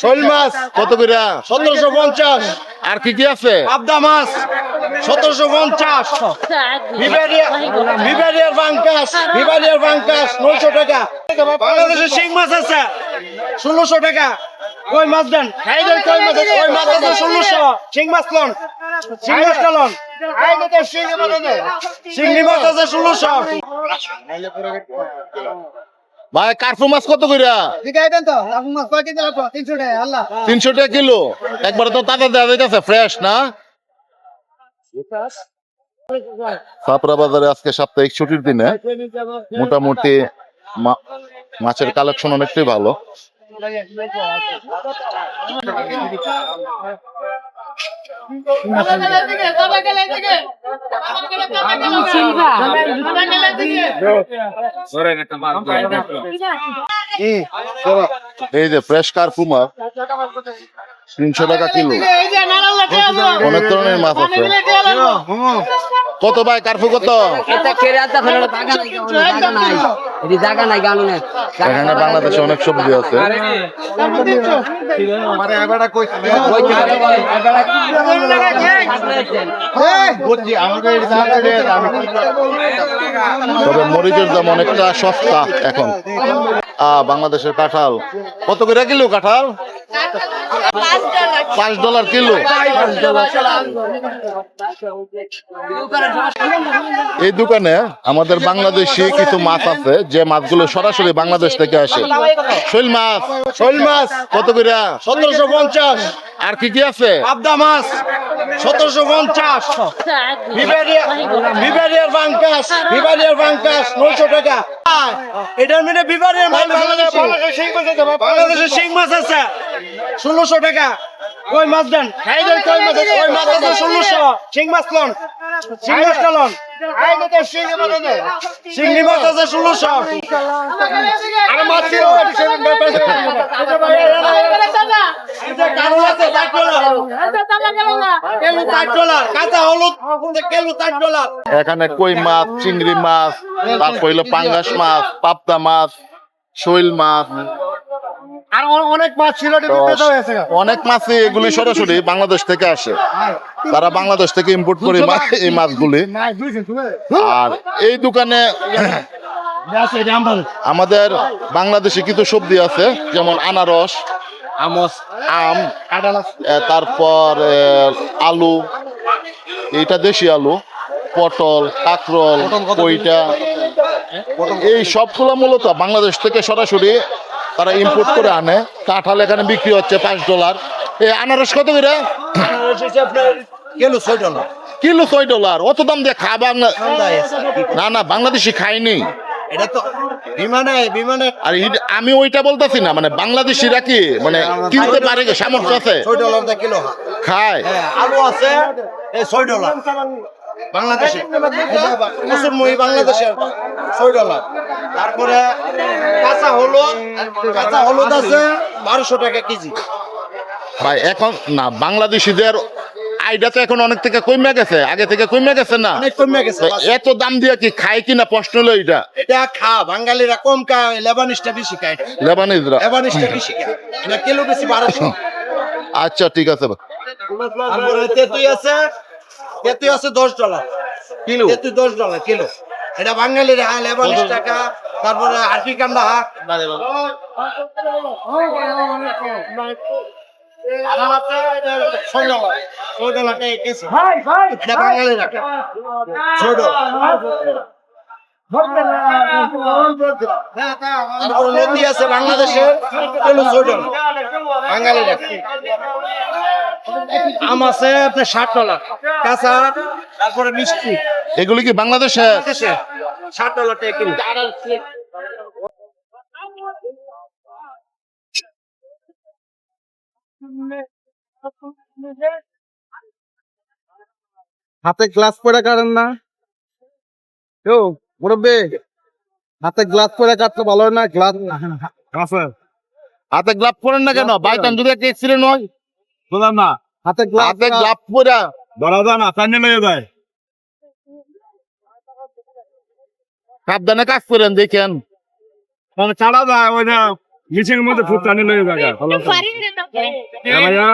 শৈল মাছ কত করে? সতেরোশো পঞ্চাশ। আর কি কি আছে? পাবদা মাছ সতেরোশো পঞ্চাশ। বিবারিয়া বিবারিয়ার বাঙ্কাস বিবারিয়ার বাঙ্কাস নয়শো টাকা। বাংলাদেশের শিং মাছ আছে ষোলোশো টাকা। কই মাছ দেন? কই মাছ আছে কই মাছ আছে? ষোলোশো। শিং মাছ লন শিং মাছ লন শিঙ্গি মাছ আছে ষোলোশো। ভাই কার্পু মাছ কত করে শিখাইবেন তো আপনি মাছ কয় কেজি লাগবে? তিনশো টাকা আল্লাহ। তিনশো টাকা কিলো। একবারে তো তাজা দেওয়া যাইতেছে ফ্রেশ না? ছাপড়া বাজারে আজকে সাপ্তাহিক ছুটির দিনে মোটামুটি মাছের কালেকশন অনেকটাই ভালো। এই যে ফ্রেশ কার মাছ তিনশো টাকা কিলো। অনেক ধরনের মাছ আছে। কত ভাই? কার্পু কত। এখানে বাংলাদেশে অনেক সবজি আছে। তবে মরিচের দাম অনেকটা সস্তা এখন। আহ বাংলাদেশের কাঁঠাল। কত করে কিলো কাঁঠাল? পাঁচ ডলার কিলো। এই দোকানে আমাদের বাংলাদেশি কিছু মাছ আছে যে মাছগুলো সরাসরি বাংলাদেশ থেকে আসে। শৈল মাছ। শৈল মাছ। কত করে? সতেরোশো পঞ্চাশ। আর কি কি আছে? আবদা মাছ। সতেরোশো পঞ্চাশ। বিবারিয়ার বিবারিয়ার নয়শো টাকা। এটার মধ্যে বিবারিয়ার মাছ। বাংলাদেশে বাংলাদেশের শিং মাছ আছে। ষোলোশো টাকা। কই মাছ দেন? খাই কই মাছ আছে কই মাছ আছে ষোলোশো। শিং মাছ লন। শিং মাছ লন। শিঙ্গি মাছ আছে। ষোলোশো। আর মাছ ছিল। এখানে কই মাছ চিংড়ি মাছ তারপর হইল পাঙ্গাস মাছ পাবদা মাছ শৈল মাছ। আর অনেক মাছ ছিল অনেক মাছই এগুলি সরাসরি বাংলাদেশ থেকে আসে। তারা বাংলাদেশ থেকে ইম্পোর্ট করে এই মাছগুলি। আর এই দোকানে আমাদের বাংলাদেশে কিছু সবজি আছে যেমন আনারস আমস আম তারপর আলু এইটা দেশি আলু পটল কাকরল কইটা এই সবগুলো মূলত বাংলাদেশ থেকে সরাসরি তারা ইম্পোর্ট করে আনে। কাঁঠাল এখানে বিক্রি হচ্ছে পাঁচ ডলার এই আনারস কত করে? কেলু ছয় ডলার কিলো ছয় ডলার অত দাম দিয়ে খা বাংলা না না বাংলাদেশি খাইনি এটা তো বিমানে বিমানে আর আমি ওইটা বলতেছি না মানে বাংলাদেশিরা কি মানে কিনতে পারে সামর্থ্য আছে? ছয় ডলার কিলো খায়? আলু আছে ছয় ডলার বাংলাদেশে। বাংলাদেশের ছয় ডলার তারপরে কাঁচা হলুদ কাঁচা হলুদ আছে বারোশো টাকা কেজি। ভাই এখন না বাংলাদেশিদের আইডা তো এখন অনেক থেকে কমে গেছে আগে থেকে কমে গেছে না? কমে গেছে এত দাম দিয়ে কি খায় কিনা প্রশ্ন হলো এটা এটা খা বাঙালিরা কম খায় লেবানিসটা বেশি খায়। লেবানিজরা? লেবানিসটা বেশি খায়। এটা কিলো বেশি বারোশো। আচ্ছা ঠিক আছে। তারপরে তেতুই আছে তেতুই আছে দশ ডলার। কিলো? তেতুই দশ ডলার কিলো। এটা বাঙালির লেবানিস টাকা। তারপরে আরকি কান্দা হা তারপরে নদী আছে বাংলাদেশে বাঙালিরা। আম আছে আপনার ষাট ডলার কাঁচা তারপরে মিষ্টি। এগুলি কি বাংলাদেশে? দেশে ষাট ডলার টাকা কিলো হাতে গ্লাস পরে কাটেন না। কেউ মুরব্বী হাতে গ্লাস পরে কাটলে ভালো হয় না? গ্লাস আছে হাতে গ্লাভ পরেন না কেন? বাইতান যদি একটা অ্যাক্সিডেন্ট হয় বুঝলাম না। হাতে গ্লাস হাতে গ্লাভ পরে ধরা যায় না টাইনে লেগে যায়। সাবধানে কাজ করেন দেখেন। মানে ছাড়া যায় ওই না মিছিং মধ্যে ফুটানি লাগে লয়ে জায়গা ভালো ভাইয়া।